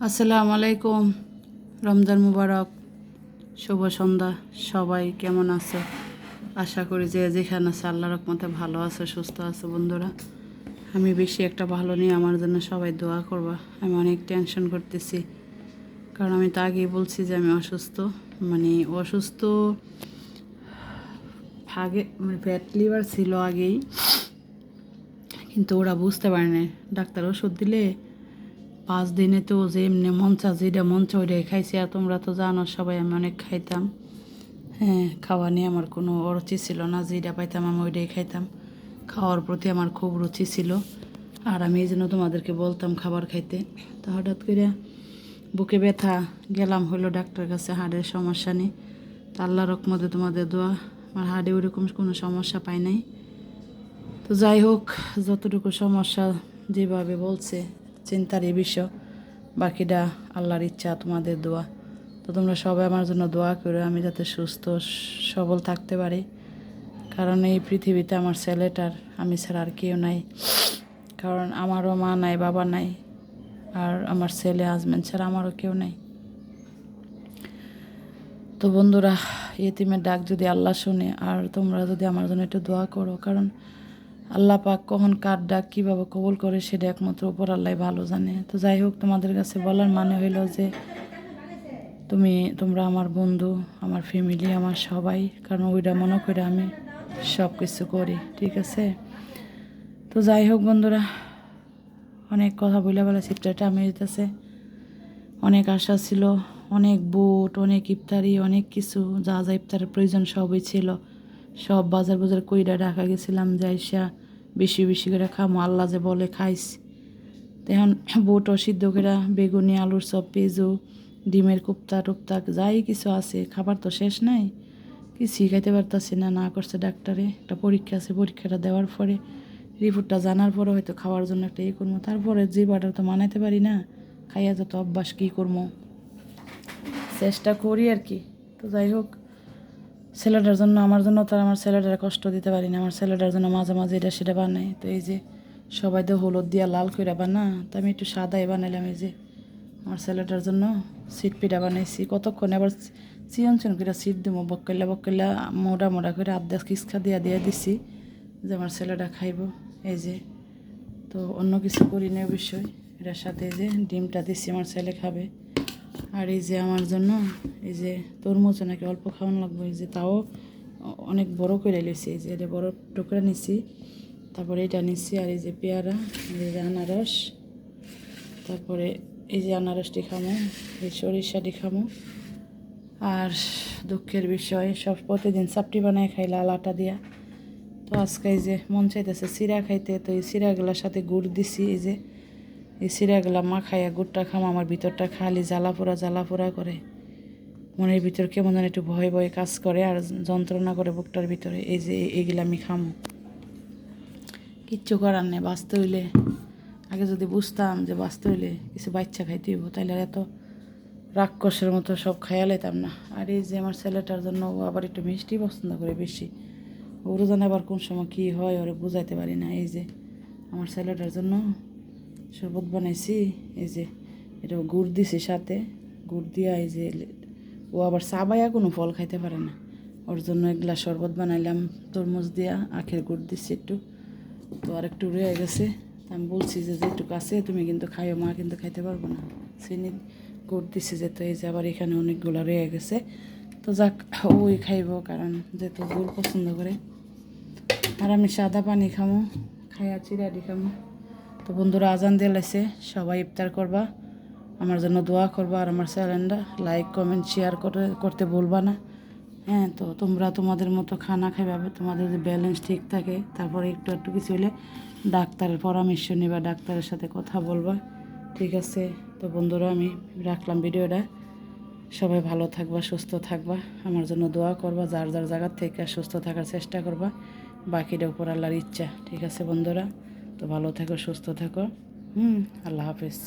আসসালামু আলাইকুম। রমজান মুবারক। শুভ সন্ধ্যা। সবাই কেমন আছো? আশা করি যে যেখানে আছে আল্লাহ রকমতে ভালো আছে, সুস্থ আছে বন্ধুরা। আমি বেশি একটা ভালো নিয়ে আমার জন্য সবাই দোয়া করবা। আমি অনেক টেনশন করতেছি। কারণ আমি তো আগেই বলছি যে আমি অসুস্থ। মানে অসুস্থ আগে মানে ফ্যাট লিভার ছিল আগেই। কিন্তু ওরা বুঝতে পারে না ডাক্তার ওষুধ দিলে পাঁচ দিনে তো যে এমনি মঞ্চা যেটা মঞ্চা ওইটাই খাইছি, আর তোমরা তো জানো সবাই আমি অনেক খাইতাম। হ্যাঁ খাওয়া নিয়ে আমার কোনো অরুচি ছিল না যেটা পাইতাম আমি ওইটাই খাইতাম। খাওয়ার প্রতি আমার খুব রুচি ছিল। আর আমি এই জন্য তোমাদেরকে বলতাম খাবার খাইতে। তো হঠাৎ করে বুকে ব্যথা, গেলাম হলো ডাক্তার কাছে, হাড়ের সমস্যা নেই। তো আল্লাহ রকমতে তোমাদের দোয়া, আমার হাড়ে ওইরকম কোনো সমস্যা পাই নাই। তো যাই হোক, যতটুকু সমস্যা যেভাবে বলছে চিন্তার এই বিষয়। বাকিটা আল্লাহর ইচ্ছা, তোমাদের দোয়া। তো তোমরা সবাই আমার জন্য দোয়া করো, আমি যাতে সুস্থ, সবল থাকতে পারি। কারণ এই পৃথিবীতে আমার ছেলেটার আমি ছাড়া আর কেউ নাই। কারণ আমারও মা নাই, বাবা নাই। আর আমার ছেলে হাজব্যান্ড ছাড়া আমারও কেউ নাই। তো বন্ধুরা ইয়েতিমের ডাক যদি আল্লাহ শুনে, আর তোমরা যদি আমার জন্য একটু দোয়া করো, কারণ আল্লাহ পাক কখন কার ডাক কীভাবে কবুল করে সেটা একমাত্র উপর আল্লাহ ভালো জানে। তো যাই হোক, তোমাদের কাছে বলার মানে হইল যে তুমি, তোমরা আমার বন্ধু, আমার ফ্যামিলি আমার সবাই, কারণ ওইটা মনে করে আমি সব কিছু করি, ঠিক আছে? তো যাই হোক বন্ধুরা, অনেক কথা বলে বলে চিত্রটা আমি যেতেছে অনেক আশা ছিল, অনেক বুট অনেক ইফতারি, অনেক কিছু, যা যা ইফতারের প্রয়োজন সবই ছিল। সব বাজার বাজার কইরা রাখা গেছিলাম যাইসা বেশি বেশি করে খামো। আল্লাহ যে বলে, খাইস। তো এখন বুটও সিদ্ধ করে বেগুনি, আলুর সব পেঁজু ডিমের কুপ্তা টুপ্তা, যাই কিছু আছে, খাবার তো শেষ নাই। কিছুই খাইতে পারতাছি না না করছে ডাক্তারে। একটা পরীক্ষা আছে, পরীক্ষাটা দেওয়ার পরে, রিপোর্টটা জানার পরে হয়তো খাওয়ার জন্য একটা ইয়ে করব। তারপরে যে বাটার তো মানাইতে পারি না, খাইয়া যত অভ্যাস কী করব। চেষ্টা করি আর কি। তো যাই হোক ছেলেটার জন্য, আমার জন্য তো আর আমার ছেলেটার কষ্ট দিতে পারি না। আমার ছেলেটার জন্য মাঝে মাঝে এটা সেটা বানাই। তো এই যে সবাই তো হলুদ দিয়া লাল কইরা বানা, তো আমি একটু সাদাই বানাইলাম এই যে। আমার ছেলেটার জন্য সিট পিঠা বানাইছি। কতক্ষণ আবার চিয়ন চিয়ন করে সিট দিব বক্কাইলা বক্কাইলা মোটা মোটা করে আধা কিসকা দিয়া দিয়া দিছি যে আমার ছেলেটা খাইব। এই যে, তো অন্য কিছু করি না অবশ্যই। এটার সাথে যে ডিমটা দিছি, আমার ছেলে খাবে। আর এই যে আমার জন্য, এই যে তরমুজ নাকি অল্প খাওয়ানো লাগবে, এই যে তাও অনেক বড় করে নিয়েছি এই যে এটা বড় টুকরা নিছি, তারপরে এটা নিচ্ছি আর এই যে পেয়ারা, এই যে আনারস, তারপরে এই যে আনারসটি খামো, এই সরিষাটি খামো। আর দুঃখের বিষয়, সব প্রতিদিন চাপটি বানায় খাই লাল আটা দিয়া। তো আজকে এই যে মন চাইতেছে চিরা খাইতে, তো এই চিরাগুলোর সাথে গুড় দিছি, এই যে এই চিরাগুলা মাখাইয়া গুড়টা খাম, আমার ভিতরটা খালি জ্বালা পোড়া জ্বালা পোড়া করে। মনের ভিতর কেমন একটু ভয় ভয় কাজ করে আর যন্ত্রণা করে বুকটার ভিতরে, এই যে এইগুলা আমি খামো। কিচ্ছু করার নেই, বাঁচতে হইলে। আগে যদি বুঝতাম যে বাঁচতে হইলে কিছু বাচ্চা খাইতে হইব আর এত রাক্ষসের মতো সব খাইয়া লাইতাম না। আর এই যে আমার ছেলেটার জন্য ও আবার একটু মিষ্টি পছন্দ করে বেশি। ওরও জানে আবার কোন সময় কী হয়, ওরে বুঝাইতে পারি না। এই যে আমার ছেলেটার জন্য শরবত বানাইছি, এই যে এটা গুড় দিছি সাথে। গুড় দিয়া এই যে ও আবার চাবাইয়া কোনো ফল খাইতে পারে না। ওর জন্য এক গ্লাস শরবত বানাইলাম, তরমুজ দিয়া, আখের গুড় দিচ্ছি একটু। তো আর একটু রয়ে গেছে। আমি বলছি যে যেটুকু আছে, তুমি কিন্তু খাইও, মা কিন্তু খাইতে পারব না। চিনি গুড় দিছি যে তো এই যে আবার এখানে অনেকগুলো রয়ে গেছে। তো যাক, ওই খাইব, কারণ যেহেতু গুড় পছন্দ করে। আর আমি সাদা পানি খামো খাইয়া চিরাডি খামো। তো বন্ধুরা আজান দিয়ে লাইছে, সবাই ইফতার করবা। আমার জন্য দোয়া করবা আর আমার চ্যানেলটা। লাইক কমেন্ট শেয়ার করে, করতে বলবা না। হ্যাঁ তো তোমরা তোমাদের মতো খানা খাইবে, তোমাদের যদি ব্যালেন্স ঠিক থাকে, তারপরে একটু একটু কিছু হলে ডাক্তারের পরামর্শ নিবা, ডাক্তারের সাথে কথা বলবা। ঠিক আছে? তো বন্ধুরা, আমি রাখলাম ভিডিওটা। সবাই ভালো থাকবা, সুস্থ থাকবা। আমার জন্য দোয়া করবা, যার যার জায়গার থেকে সুস্থ থাকার চেষ্টা করবা। বাকিটা উপর আল্লাহর ইচ্ছা। ঠিক আছে বন্ধুরা? তো ভালো থেকো সুস্থ থেকো। হুম আল্লাহ হাফেজ।